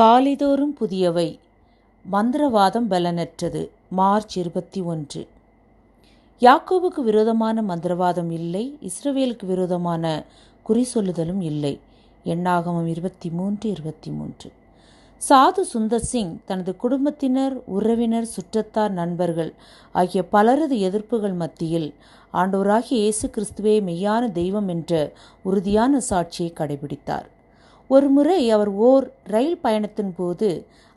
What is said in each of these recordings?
காலிதோறும் புதியவை. மந்திரவாதம் பலனற்றது. March இருபத்தி ஒன்று. யாக்கோபுக்கு விரோதமான மந்திரவாதம் இல்லை. இஸ்ரவேலுக்கு விரோதமான குறி சொல்லுதலும் இல்லை. எண்ணாகமம் இருபத்தி மூன்று இருபத்தி மூன்று. சாது சுந்தர் சிங் தனது குடும்பத்தினர் உறவினர் சுற்றத்தார் நண்பர்கள் ஆகிய பலரது எதிர்ப்புகள் மத்தியில் ஆண்டோராகிய இயேசு கிறிஸ்துவே மெய்யான தெய்வம் என்ற உறுதியான சாட்சியை கடைபிடித்தார். ஒரு முறை அவர் ஓர் ரயில் பயணத்தின் போது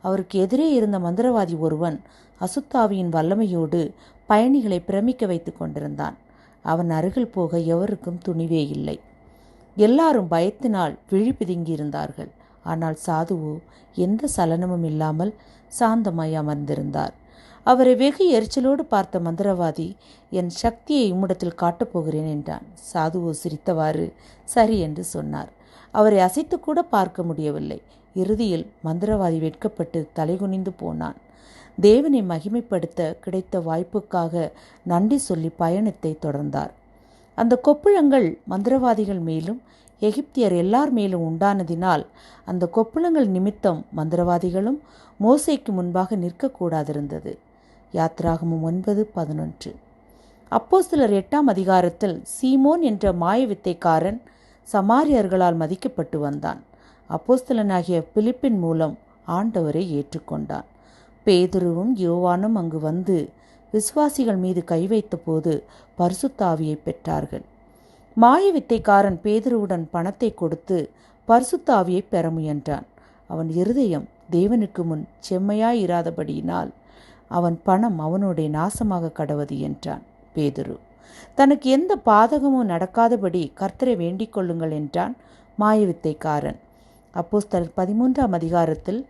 அவருக்கு எதிரே இருந்த மந்திரவாதி ஒருவன் அசுத்தாவியின் வல்லமையோடு பயணிகளை பிரமிக்க வைத்து கொண்டிருந்தான். அவன் அருகில் போக எவருக்கும் துணிவே இல்லை. எல்லாரும் பயத்தினால் விழிபிதுங்கியிருந்தார்கள் ஆனால் சாதுவோ எந்த சலனமும் இல்லாமல் சாந்தமாய் அமர்ந்திருந்தார். அவரை வெகு எரிச்சலோடு பார்த்த மந்திரவாதி என் சக்தியை உம்மிடத்தில் காட்டப் போகிறேன் என்றான். சாதுவோ சிரித்தவாறு சரி என்று சொன்னார். அவரை அசைத்து கூட பார்க்க முடியவில்லை. இறுதியில் மந்திரவாதி வெட்கப்பட்டு தலைகுனிந்து போனான். தேவனை மகிமைப்படுத்த கிடைத்த வாய்ப்புக்காக நன்றி சொல்லி பயணத்தை தொடர்ந்தார். அந்த கொப்புளங்கள் மந்திரவாதிகள் மேலும் எகிப்தியர் எல்லார் மேலும் உண்டானதினால் அந்த கொப்புளங்கள் நிமித்தம் மந்திரவாதிகளும் மோசைக்கு முன்பாக நிற்கக்கூடாதிருந்தது. யாத்ராகமும் ஒன்பது பதினொன்று. அப்போ சிலர் எட்டாம் அதிகாரத்தில் சீமோன் என்ற மாய வித்தைக்காரன் சமாரியர்களால் மதிக்கப்பட்டு வந்தான். அப்போஸ்தலனாகிய பிலிப்பின் மூலம் ஆண்டவரை ஏற்றுக்கொண்டான். பேதுருவும் யோவானும் அங்கு வந்து விசுவாசிகள் மீது கை வைத்தபோது பரிசுத்தாவியை பெற்றார்கள். மாய வித்தைக்காரன் பேதுருவுடன் பணத்தை கொடுத்து பரிசுத்தாவியை பெற முயன்றான். அவன் இருதயம் தேவனுக்கு முன் செம்மையாயிராதபடியினால் அவன் பணம் அவனுடைய நாசமாக கடவது என்றான் பேதுரு. தனக்கு எந்த பாதகமும் நடக்காதபடி கர்த்தரை வேண்டிக் கொள்ளுங்கள் என்றான் மாயவித்தைக்காரன். அப்போஸ்தலர் பதிமூன்றாம் அதிகாரத்தில்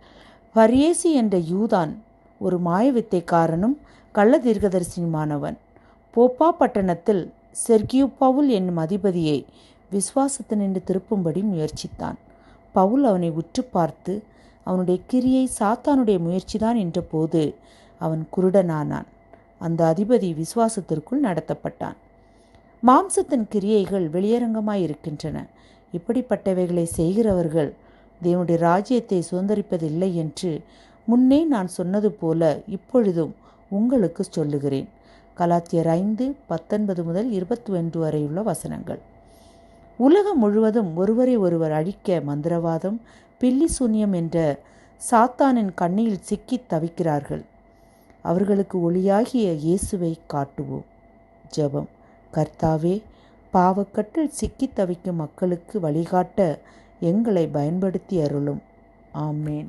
பரியேசி என்ற யூதான் ஒரு மாயவித்தைக்காரனும் கள்ள தீர்க்கதரிசியுமானவன். போப்பா பட்டணத்தில் செர்கியூ பவுல் என்னும் அதிபதியை விசுவாசத்தினின்று திருப்பும்படி முயற்சித்தான். பவுல் அவனை உற்று பார்த்து அவனுடைய கிரியை சாத்தானுடைய முயற்சிதான் என்றபோது அவன் குருடனானான். அந்த அதிபதி விசுவாசத்திற்குள் நடத்தப்பட்டான். மாம்சத்தின் கிரியைகள் வெளியரங்கமாய் இருக்கின்றன இப்படிப்பட்டவைகளை செய்கிறவர்கள் தேவனுடைய ராஜ்யத்தை சுதந்திரிப்பதில்லை என்று முன்னே நான் சொன்னது போல இப்பொழுதும் உங்களுக்கு சொல்லுகிறேன். கலாத்தியர் ஐந்து பத்தொன்பது முதல் இருபத்தி ஒன்று வரையுள்ள வசனங்கள். உலகம் முழுவதும் ஒருவரை ஒருவர் அழிக்க மந்திரவாதம் பில்லி சூன்யம் என்ற சாத்தானின் கண்ணியில் சிக்கி தவிக்கிறார்கள். அவர்களுக்கு ஒளியாகிய இயேசுவை காட்டுவோம். ஜெபம். கர்த்தாவே பாவக்கட்டில் சிக்கி தவிக்கும் மக்களுக்கு வழிகாட்ட எங்களை பயன்படுத்தி அருளும். ஆமேன்.